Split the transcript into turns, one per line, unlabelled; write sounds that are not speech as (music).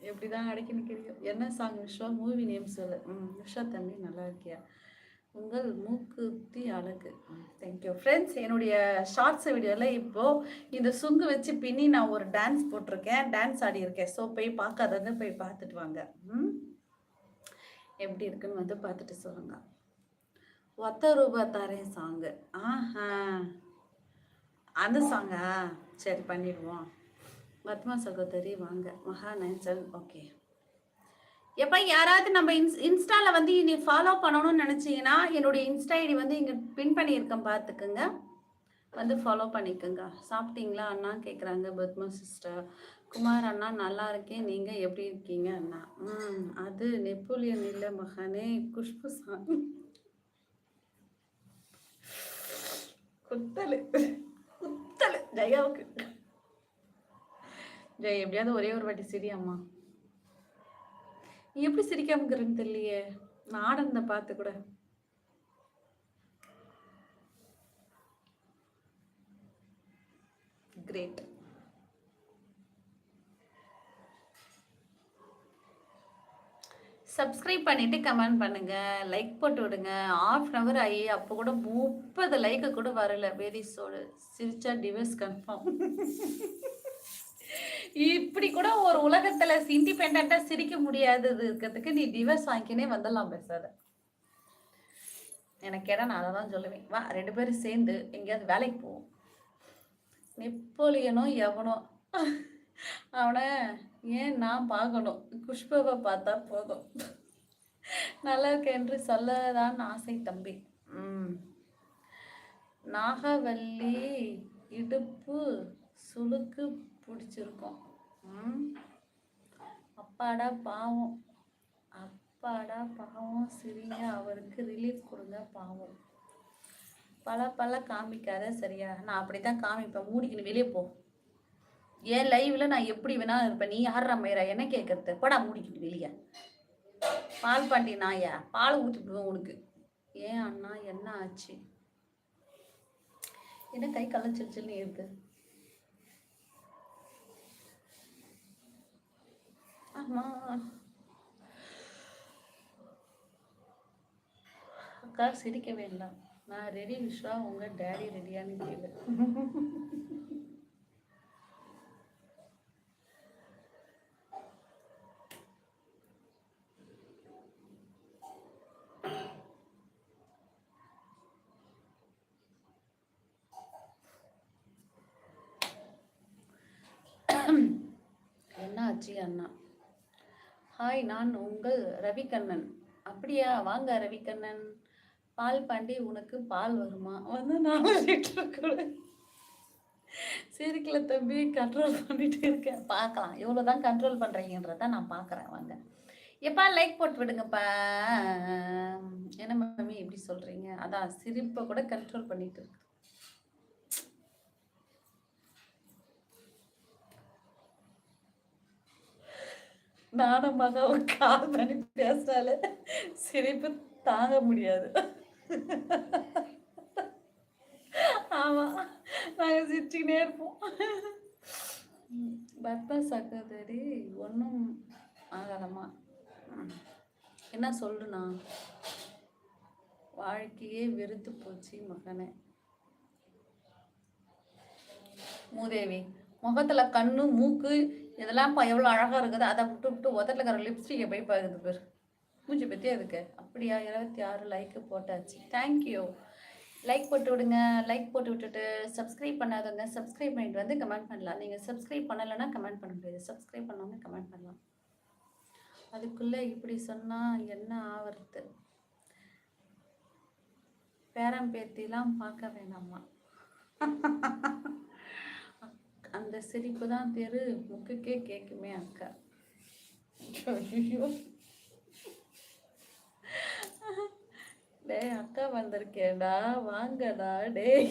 எப்படிதான் அடக்கி கிடைக்கும் என்ன சாங் விஸ்வா மூவி நேம் சொல்லு. ம் விஷா தம்பி நல்லா இருக்கியா? உங்கள் மூக்குத்தி அழகு. தேங்க்யூ ஃப்ரெண்ட்ஸ் என்னுடைய ஷார்ட்ஸ் வீடியோவில் இப்போது இந்த சுங்கு வச்சு பின்னி நான் ஒரு டான்ஸ் போட்டிருக்கேன். டான்ஸ் ஆடி இருக்கேன். ஸோ போய் பார்க்காதவங்க போய் பார்த்துட்டு வாங்க. ம்? எப்படி இருக்குன்னு வந்து பார்த்துட்டு சொல்லுங்க. ஒத்த ரூபா தாரேன் சாங்கு ஆஹா. அந்த சாங்கா சரி பண்ணிடுவோம். பத்மா சகோதரி வாங்க. மகா நேச்சல் ஓகே. எப்போ யாராவது நம்ம இன்ஸ் இன்ஸ்டாவில் வந்து நீ ஃபாலோ பண்ணணும்னு நினச்சிங்கன்னா என்னுடைய இன்ஸ்டா ஐடி வந்து இங்கே பின் பண்ணியிருக்கேன் பார்த்துக்குங்க. வந்து ஃபாலோ பண்ணிக்கோங்க. சாப்பிட்டீங்களா அண்ணா கேட்குறாங்க பத்மா சிஸ்டர் குமார் அண்ணா நல்லா இருக்கேன். நீங்கள் எப்படி இருக்கீங்க அண்ணா? ம் அது நெப்போலியன் இல்லை மகனே. குஷ்பு சாமி. குத்தலு. குத்தலு. ஜெயாவுக்கு ஜெய் எப்படியாவது ஒரே ஒரு வாட்டி சிரி அம்மா. நீ எப்படி சிரிக்காமக்கிறன்னு தெரியலையே. நான் ஆடந்த பார்த்து கூட. கிரேட் சப்ஸ்கிரைப் பண்ணிட்டு கமெண்ட் பண்ணுங்க. லைக் போட்டு விடுங்க. ஆஃப் அன் ஹவர் ஆகி அப்போ கூட முப்பது லைக்கு கூட வரல. வெரி சோடு சிரிச்சா டிவைஸ் கன்ஃபார்ம் இப்படி கூட ஒரு உலகத்துல இண்டிபெண்டா சிரிக்க முடியாதது இருக்கிறதுக்கு நீ டிவைஸ் வாங்கிக்கினே வந்துடலாம் பேசாத. எனக்கு இடம் நான் அதை தான் சொல்லுவேன். வா ரெண்டு பேரும் சேர்ந்து எங்கேயாவது வேலைக்கு போவோம். நெப்போலியனோ எவனோ. அவனை ஏன் நான் பார்க்கணும்? குஷ்பவை பார்த்தா போதும். நல்லா இருக்கு என்று சொல்லதான் ஆசை தம்பி. ம். நாகவல்லி இடுப்பு சுளுக்கு பிடிச்சிருக்கோம். அப்பாடா பாவம். அப்பாடா பாவம். சிரிங்க. அவருக்கு ரிலீஃப் கொடுங்க பாவம். பல பல காமிக்காத சரியா? நான் அப்படி தான் காமிப்பேன். மூடிக்கின்னு வெளியே போ. என் லைவ்ல நான் எப்படி வேணா இருப்பேன். நீ யார் மயிரா என்ன கேட்கறது படா மூடிக்கிட்டு வெளியே. பால் பாண்டி நாயா? பால் ஊற்றிடுவேன் உனக்கு. ஏன் அண்ணா என்ன ஆச்சு? என்ன கை கலைச்சிருச்சுன்னு இருக்கு. ஆமா அக்கா சிரிக்க வேண்டாம். நான் ரெடி விஸ்வா உங்க டேடி ரெடியான்னு கேளு. என்ன அண்ணா. ஹாய் நான் உங்கள் ரவிக்கண்ணன். அப்படியா? வாங்க ரவிக்கண்ணன். பால் பாண்டி உனக்கு பால் வருமா? வந்து நாலு லிட்டர் கொடு சிரிக்கல தம்பி கண்ட்ரோல் பண்ணிட்டு இருக்கேன். பார்க்கலாம். எவ்வளோ தான் கண்ட்ரோல் பண்ணுறீங்கன்றத நான் பார்க்குறேன். வாங்க. எப்பா லைக் போட்டு விடுங்கப்பா. என்ன மம்மி எப்படி சொல்கிறீங்க அதான் சிரிப்பை கூட கண்ட்ரோல் பண்ணிட்டு இருக்கு. நானும் மகாவும் கால் பண்ணி பேசினால சிரிப்பு தாங்க முடியாது. ஆமா நாங்க சிரிச்சுக்கினே இருப்போம். பத்மா சகோதரி ஒன்றும் ஆகலம்மா என்ன சொல்லுண்ணா வாழ்க்கையே வெறுத்து போச்சு மகனே. மூதேவி முகத்துல கண்ணு மூக்கு இதெல்லாம் பா எவ்வளோ அழகா இருக்குது அதை விட்டு விட்டு உதட்டில் இருக்கிற லிப்ஸ்டிக்கை போய் பார்க்குது பேர். மூஞ்சி பற்றி அதுக்கு அப்படியா? இருபத்தி ஆறு லைக்கு போட்டாச்சு. தேங்க்யூ லைக் போட்டு விடுங்க. லைக் போட்டு விட்டுட்டு சப்ஸ்கிரைப் பண்ணாதவங்க சப்ஸ்கிரைப் பண்ணிட்டு வந்து கமெண்ட் பண்ணலாம். நீங்கள் சப்ஸ்கிரைப் பண்ணலைன்னா கமெண்ட் பண்ண முடியாது. சப்ஸ்கிரைப் பண்ணவங்க கமெண்ட் பண்ணலாம். அதுக்குள்ளே இப்படி சொன்னால் என்ன ஆவறது? பேரம் பேத்திலாம் பார்க்க வேணாமா? (laughs) அந்த சிரிப்பு தான் தெரு முக்குக்கே கேட்குமே அக்கா. ஐயோ டேய் அக்கா வந்திருக்கேடா வாங்கடா டேய்.